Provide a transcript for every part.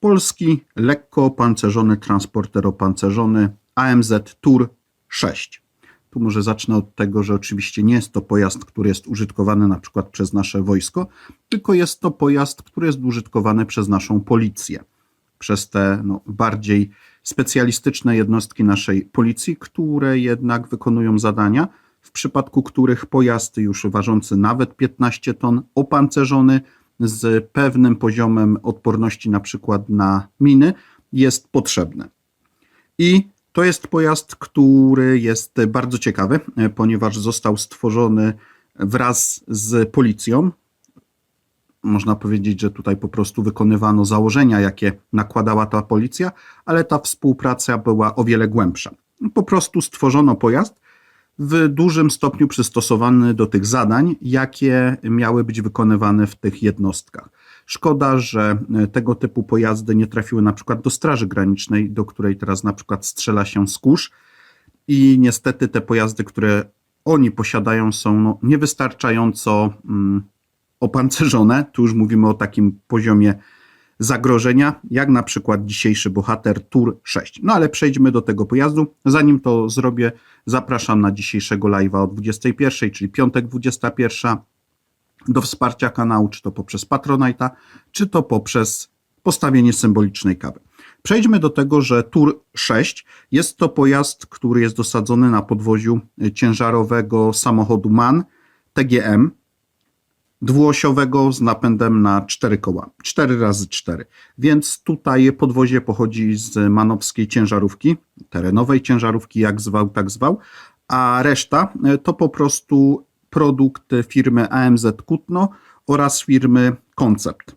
polski lekko opancerzony transporter opancerzony AMZ TUR 6. Tu może zacznę od tego, że oczywiście nie jest to pojazd, który jest użytkowany na przykład przez nasze wojsko, tylko jest to pojazd, który jest użytkowany przez naszą policję, przez te no, bardziej specjalistyczne jednostki naszej policji, które jednak wykonują zadania, w przypadku których pojazd już ważący nawet 15 ton, opancerzony z pewnym poziomem odporności na przykład na miny jest potrzebny. I to jest pojazd, który jest bardzo ciekawy, ponieważ został stworzony wraz z policją. Można powiedzieć, że tutaj po prostu wykonywano założenia, jakie nakładała ta policja, ale ta współpraca była o wiele głębsza. Po prostu stworzono pojazd w dużym stopniu przystosowany do tych zadań, jakie miały być wykonywane w tych jednostkach. Szkoda, że e, tego typu pojazdy nie trafiły na przykład do Straży Granicznej, do której teraz na przykład strzela się z kurz i niestety te pojazdy, które oni posiadają są no, niewystarczająco mm, opancerzone. Tu już mówimy o takim poziomie zagrożenia, jak na przykład dzisiejszy bohater Tour 6. No ale przejdźmy do tego pojazdu. Zanim to zrobię, zapraszam na dzisiejszego live'a o 21, czyli piątek 21 do wsparcia kanału, czy to poprzez Patronite'a, czy to poprzez postawienie symbolicznej kawy. Przejdźmy do tego, że Tour 6 jest to pojazd, który jest dosadzony na podwoziu ciężarowego samochodu MAN TGM dwuosiowego z napędem na cztery koła, 4 razy 4 Więc tutaj podwozie pochodzi z manowskiej ciężarówki, terenowej ciężarówki, jak zwał, tak zwał, a reszta to po prostu produkt firmy AMZ Kutno oraz firmy Concept.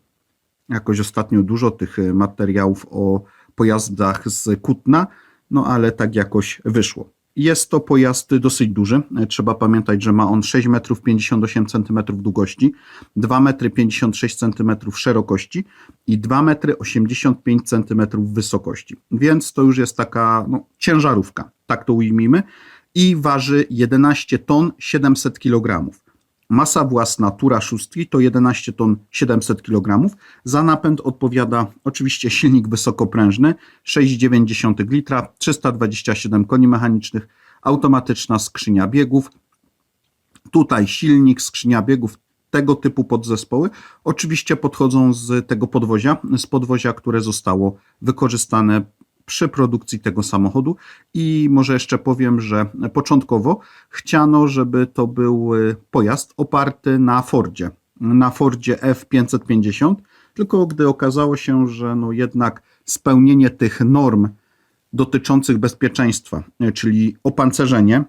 Jakoś ostatnio dużo tych materiałów o pojazdach z Kutna, no ale tak jakoś wyszło. Jest to pojazd dosyć duży. Trzeba pamiętać, że ma on 6 metrów 58 cm długości, 2 metry 56 cm szerokości i 2 metry 85 cm wysokości. Więc to już jest taka no, ciężarówka, tak to ujmijmy i waży 11 ton 700 kg. Masa własna tura szóstki to 11 ton 700 kg. Za napęd odpowiada oczywiście silnik wysokoprężny 6,9 litra, 327 koni mechanicznych, automatyczna skrzynia biegów. Tutaj silnik, skrzynia biegów, tego typu podzespoły oczywiście podchodzą z tego podwozia, z podwozia, które zostało wykorzystane przy produkcji tego samochodu. I może jeszcze powiem, że początkowo chciano, żeby to był y, pojazd oparty na Fordzie, na Fordzie F550, tylko gdy okazało się, że no jednak spełnienie tych norm dotyczących bezpieczeństwa, y, czyli opancerzenie,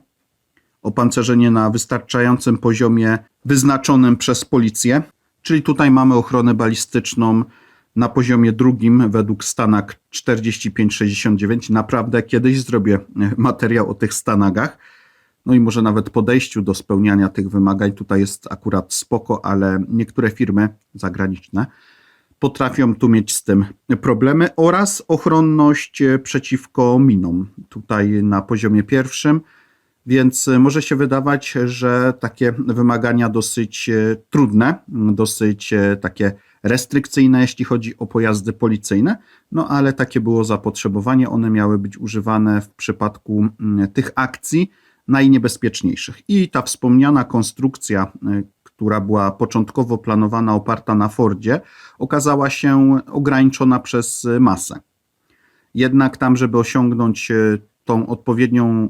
opancerzenie na wystarczającym poziomie wyznaczonym przez policję, czyli tutaj mamy ochronę balistyczną, na poziomie drugim według Stanak 4569. Naprawdę kiedyś zrobię materiał o tych Stanagach. No i może nawet podejściu do spełniania tych wymagań. Tutaj jest akurat spoko, ale niektóre firmy zagraniczne potrafią tu mieć z tym problemy oraz ochronność e, przeciwko minom. Tutaj na poziomie pierwszym, więc e, może się wydawać, że takie wymagania dosyć trudne, dosyć takie restrykcyjne, jeśli chodzi o pojazdy policyjne, no ale takie było zapotrzebowanie. One miały być używane w przypadku tych akcji najniebezpieczniejszych. I ta wspomniana konstrukcja, która była początkowo planowana oparta na Fordzie, okazała się ograniczona przez masę. Jednak tam, żeby osiągnąć tą odpowiednią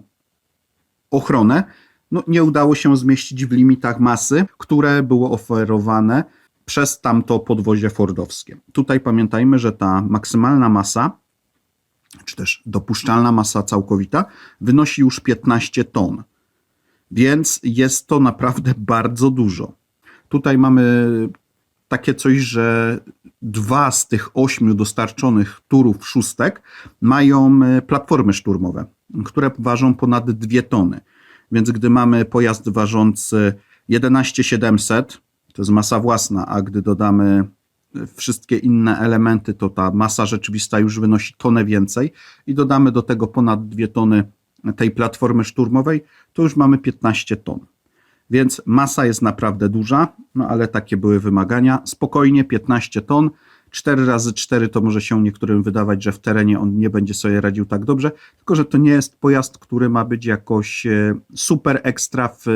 ochronę, no, nie udało się zmieścić w limitach masy, które było oferowane przez tamto podwozie fordowskie. Tutaj pamiętajmy, że ta maksymalna masa, czy też dopuszczalna masa całkowita, wynosi już 15 ton. Więc jest to naprawdę bardzo dużo. Tutaj mamy takie coś, że dwa z tych ośmiu dostarczonych turów szóstek mają e, platformy szturmowe, które ważą ponad 2 tony. Więc gdy mamy pojazd ważący 11700, to jest masa własna, a gdy dodamy wszystkie inne elementy, to ta masa rzeczywista już wynosi tonę więcej i dodamy do tego ponad 2 tony tej platformy szturmowej, to już mamy 15 ton. Więc masa jest naprawdę duża, no ale takie były wymagania. Spokojnie 15 ton, 4 razy 4 to może się niektórym wydawać, że w terenie on nie będzie sobie radził tak dobrze, tylko że to nie jest pojazd, który ma być jakoś e, super ekstra w e,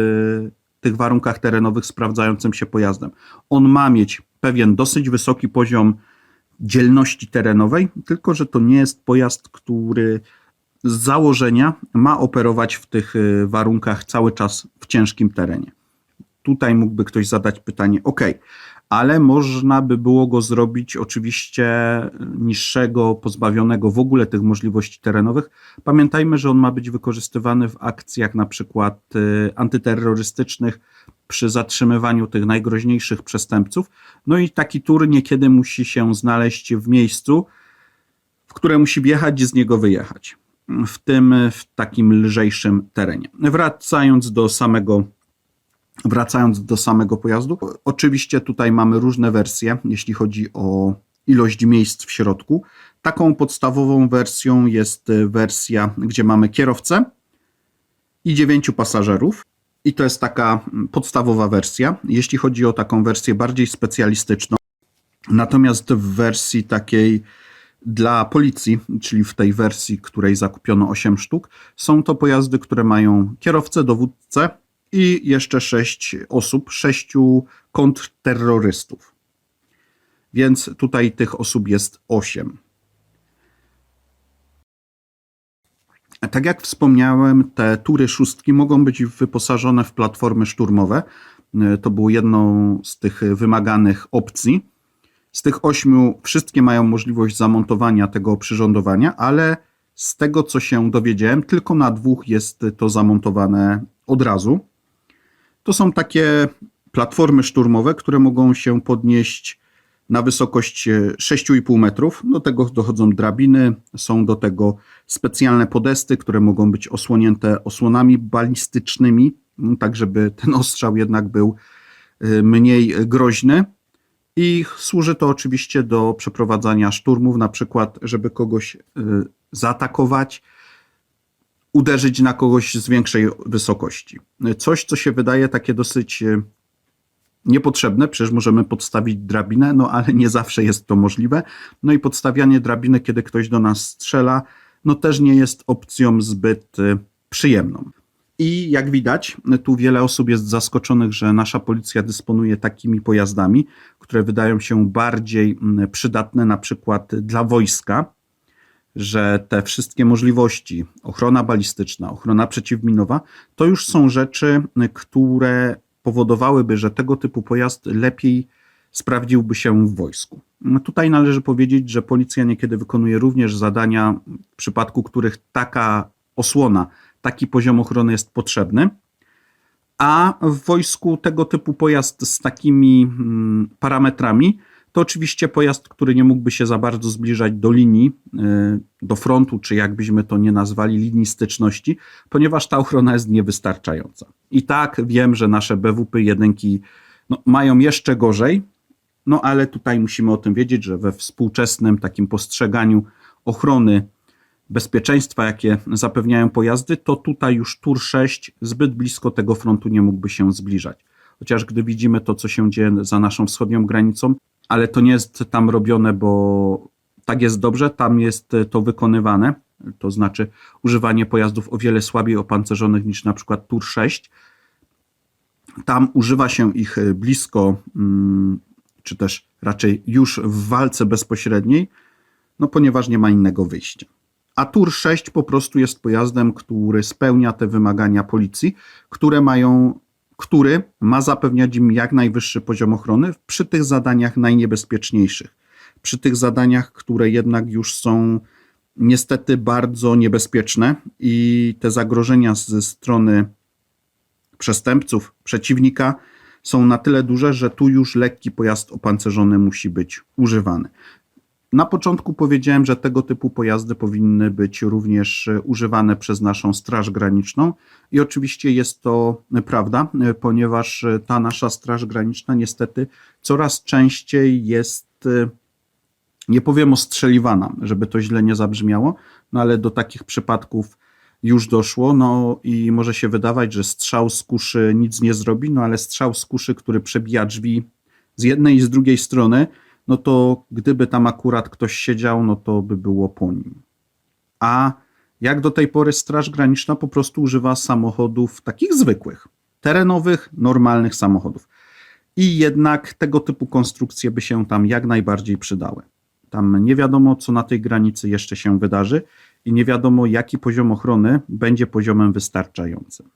tych warunkach terenowych sprawdzającym się pojazdem. On ma mieć pewien dosyć wysoki poziom dzielności terenowej, tylko że to nie jest pojazd, który z założenia ma operować w tych y, warunkach cały czas w ciężkim terenie. Tutaj mógłby ktoś zadać pytanie: OK, ale można by było go zrobić oczywiście niższego, pozbawionego w ogóle tych możliwości terenowych. Pamiętajmy, że on ma być wykorzystywany w akcjach na przykład y, antyterrorystycznych przy zatrzymywaniu tych najgroźniejszych przestępców. No i taki tur niekiedy musi się znaleźć w miejscu, w które musi wjechać i z niego wyjechać. W tym w takim lżejszym terenie. Wracając do samego Wracając do samego pojazdu, oczywiście tutaj mamy różne wersje, jeśli chodzi o ilość miejsc w środku. Taką podstawową wersją jest wersja, gdzie mamy kierowcę i dziewięciu pasażerów. I to jest taka podstawowa wersja. Jeśli chodzi o taką wersję bardziej specjalistyczną, natomiast w wersji takiej dla policji, czyli w tej wersji, której zakupiono 8 sztuk, są to pojazdy, które mają kierowcę, dowódcę i jeszcze 6 osób, 6 kontrterrorystów. Więc tutaj tych osób jest 8. Tak jak wspomniałem, te tury szóstki mogą być wyposażone w platformy szturmowe. To było jedną z tych wymaganych opcji. Z tych ośmiu wszystkie mają możliwość zamontowania tego oprzyrządowania, ale z tego co się dowiedziałem, tylko na dwóch jest to zamontowane od razu. To są takie platformy szturmowe, które mogą się podnieść na wysokość 6,5 metrów. Do tego dochodzą drabiny, są do tego specjalne podesty, które mogą być osłonięte osłonami balistycznymi, tak żeby ten ostrzał jednak był y, mniej groźny. I służy to oczywiście do przeprowadzania szturmów, na przykład, żeby kogoś y, zaatakować, uderzyć na kogoś z większej wysokości. Coś, co się wydaje takie dosyć y, niepotrzebne, przecież możemy podstawić drabinę, no ale nie zawsze jest to możliwe. No i podstawianie drabiny, kiedy ktoś do nas strzela, no też nie jest opcją zbyt y, przyjemną. I jak widać, tu wiele osób jest zaskoczonych, że nasza policja dysponuje takimi pojazdami, które wydają się bardziej mm, przydatne na przykład dla wojska, że te wszystkie możliwości, ochrona balistyczna, ochrona przeciwminowa, to już są rzeczy, które powodowałyby, że tego typu pojazd lepiej sprawdziłby się w wojsku. No tutaj należy powiedzieć, że policja niekiedy wykonuje również zadania, w przypadku których taka osłona, taki poziom ochrony jest potrzebny. A w wojsku tego typu pojazd z takimi mm, parametrami to oczywiście pojazd, który nie mógłby się za bardzo zbliżać do linii, y, do frontu, czy jakbyśmy to nie nazwali, linii styczności, ponieważ ta ochrona jest niewystarczająca. I tak wiem, że nasze BWP jedynki no, mają jeszcze gorzej, no ale tutaj musimy o tym wiedzieć, że we współczesnym takim postrzeganiu ochrony bezpieczeństwa, jakie zapewniają pojazdy, to tutaj już Tur 6 zbyt blisko tego frontu nie mógłby się zbliżać. Chociaż gdy widzimy to, co się dzieje za naszą wschodnią granicą, ale to nie jest tam robione, bo tak jest dobrze, tam jest to wykonywane, to znaczy używanie pojazdów o wiele słabiej opancerzonych niż na przykład Tur 6. Tam używa się ich blisko, mm, czy też raczej już w walce bezpośredniej, no ponieważ nie ma innego wyjścia. A Tur 6 po prostu jest pojazdem, który spełnia te wymagania policji, które mają który ma zapewniać im jak najwyższy poziom ochrony przy tych zadaniach najniebezpieczniejszych, przy tych zadaniach, które jednak już są niestety bardzo niebezpieczne i te zagrożenia ze strony przestępców, przeciwnika są na tyle duże, że tu już lekki pojazd opancerzony musi być używany. Na początku powiedziałem, że tego typu pojazdy powinny być również e, używane przez naszą Straż Graniczną i oczywiście jest to prawda, e, ponieważ e, ta nasza Straż Graniczna niestety coraz częściej jest, nie powiem ostrzeliwana, żeby to źle nie zabrzmiało, no ale do takich przypadków już doszło, no i może się wydawać, że strzał z kuszy nic nie zrobi, no ale strzał z kuszy, który przebija drzwi z jednej i z drugiej strony, no to gdyby tam akurat ktoś siedział, no to by było po nim. A jak do tej pory Straż Graniczna po prostu używa samochodów takich zwykłych, terenowych, normalnych samochodów. I jednak tego typu konstrukcje by się tam jak najbardziej przydały. Tam nie wiadomo, co na tej granicy jeszcze się wydarzy i nie wiadomo, jaki poziom ochrony będzie poziomem wystarczającym.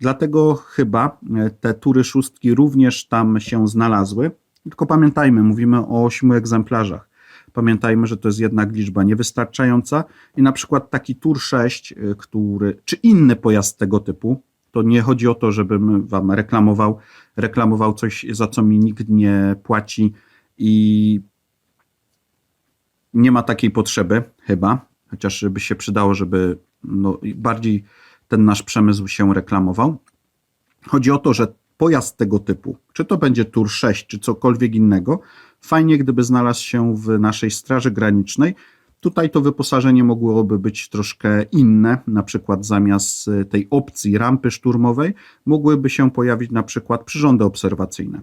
Dlatego chyba e, te tury szóstki również tam się znalazły. Tylko pamiętajmy, mówimy o ośmiu egzemplarzach. Pamiętajmy, że to jest jednak liczba niewystarczająca i na przykład taki Tur 6, y, który, czy inny pojazd tego typu, to nie chodzi o to, żebym wam reklamował, reklamował coś, za co mi nikt nie płaci i nie ma takiej potrzeby chyba, chociaż by się przydało, żeby no, bardziej ten nasz przemysł się reklamował. Chodzi o to, że pojazd tego typu, czy to będzie Tur 6, czy cokolwiek innego, fajnie gdyby znalazł się w naszej Straży Granicznej. Tutaj to wyposażenie mogłoby być troszkę inne, na przykład zamiast tej opcji rampy szturmowej mogłyby się pojawić na przykład przyrządy obserwacyjne.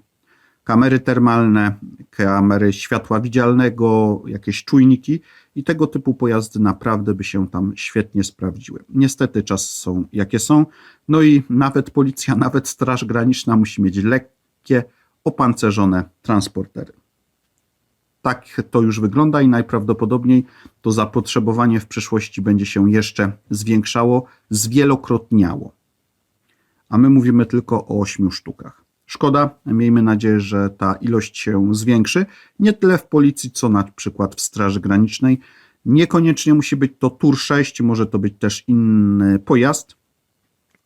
Kamery termalne, kamery światła widzialnego, jakieś czujniki i tego typu pojazdy naprawdę by się tam świetnie sprawdziły. Niestety czas są jakie są, no i nawet policja, nawet Straż Graniczna musi mieć lekkie, opancerzone transportery. Tak to już wygląda i najprawdopodobniej to zapotrzebowanie w przyszłości będzie się jeszcze zwiększało, zwielokrotniało. A my mówimy tylko o 8 sztukach. Szkoda, miejmy nadzieję, że ta ilość się zwiększy. Nie tyle w policji, co na przykład w Straży Granicznej. Niekoniecznie musi być to Tur 6, może to być też inny pojazd,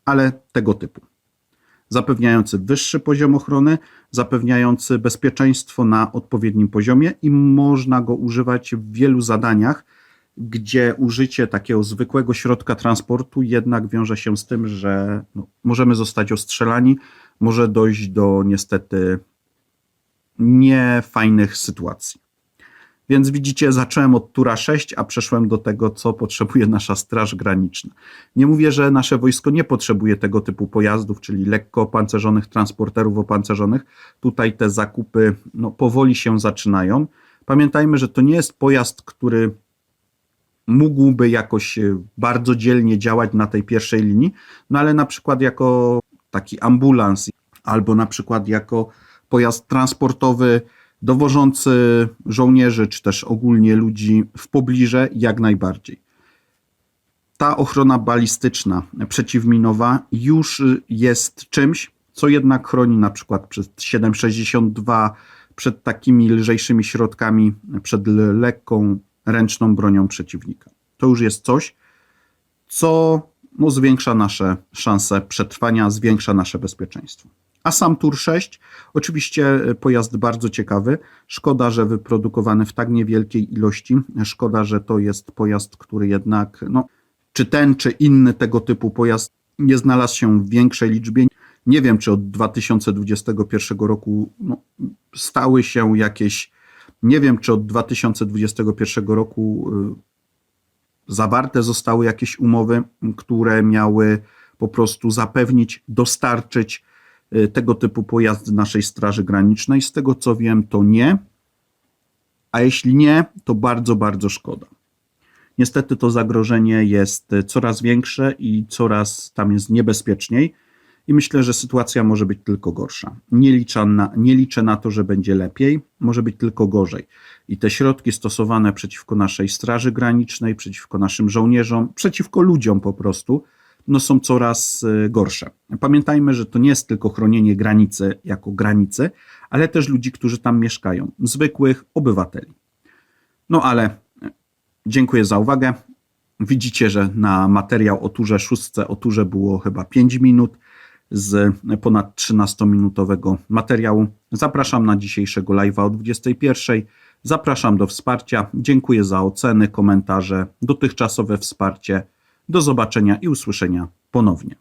ale tego typu. Zapewniający wyższy poziom ochrony, zapewniający bezpieczeństwo na odpowiednim poziomie i można go używać w wielu zadaniach, gdzie użycie takiego zwykłego środka transportu jednak wiąże się z tym, że no, możemy zostać ostrzelani, może dojść do niestety niefajnych sytuacji. Więc widzicie, zacząłem od tura 6, a przeszłem do tego, co potrzebuje nasza Straż Graniczna. Nie mówię, że nasze wojsko nie potrzebuje tego typu pojazdów, czyli lekko opancerzonych transporterów opancerzonych. Tutaj te zakupy no, powoli się zaczynają. Pamiętajmy, że to nie jest pojazd, który mógłby jakoś bardzo dzielnie działać na tej pierwszej linii, no ale na przykład jako taki ambulans albo na przykład jako pojazd transportowy dowożący żołnierzy, czy też ogólnie ludzi w pobliże, jak najbardziej. Ta ochrona balistyczna, przeciwminowa już jest czymś, co jednak chroni na przykład przed 762, przed takimi lżejszymi środkami, przed lekką ręczną bronią przeciwnika. To już jest coś, co no, zwiększa nasze szanse przetrwania, zwiększa nasze bezpieczeństwo. A sam Tur 6, oczywiście e, pojazd bardzo ciekawy. Szkoda, że wyprodukowany w tak niewielkiej ilości. Szkoda, że to jest pojazd, który jednak, no, czy ten, czy inny tego typu pojazd nie znalazł się w większej liczbie. Nie wiem, czy od 2021 roku no, stały się jakieś, nie wiem, czy od 2021 roku y, zawarte zostały jakieś umowy, które miały po prostu zapewnić, dostarczyć Y, tego typu pojazdy naszej Straży Granicznej. Z tego co wiem, to nie. A jeśli nie, to bardzo, bardzo szkoda. Niestety to zagrożenie jest coraz większe i coraz tam jest niebezpieczniej. I myślę, że sytuacja może być tylko gorsza. Nie liczę, na, nie liczę na to, że będzie lepiej, może być tylko gorzej. I te środki stosowane przeciwko naszej Straży Granicznej, przeciwko naszym żołnierzom, przeciwko ludziom po prostu, no są coraz e, gorsze. Pamiętajmy, że to nie jest tylko chronienie granicy jako granicy, ale też ludzi, którzy tam mieszkają, zwykłych obywateli. No ale e, dziękuję za uwagę. Widzicie, że na materiał o turze szóstce o turze było chyba 5 minut z ponad 13-minutowego materiału. Zapraszam na dzisiejszego live'a o 21. Zapraszam do wsparcia. Dziękuję za oceny, komentarze, dotychczasowe wsparcie. Do zobaczenia i usłyszenia ponownie.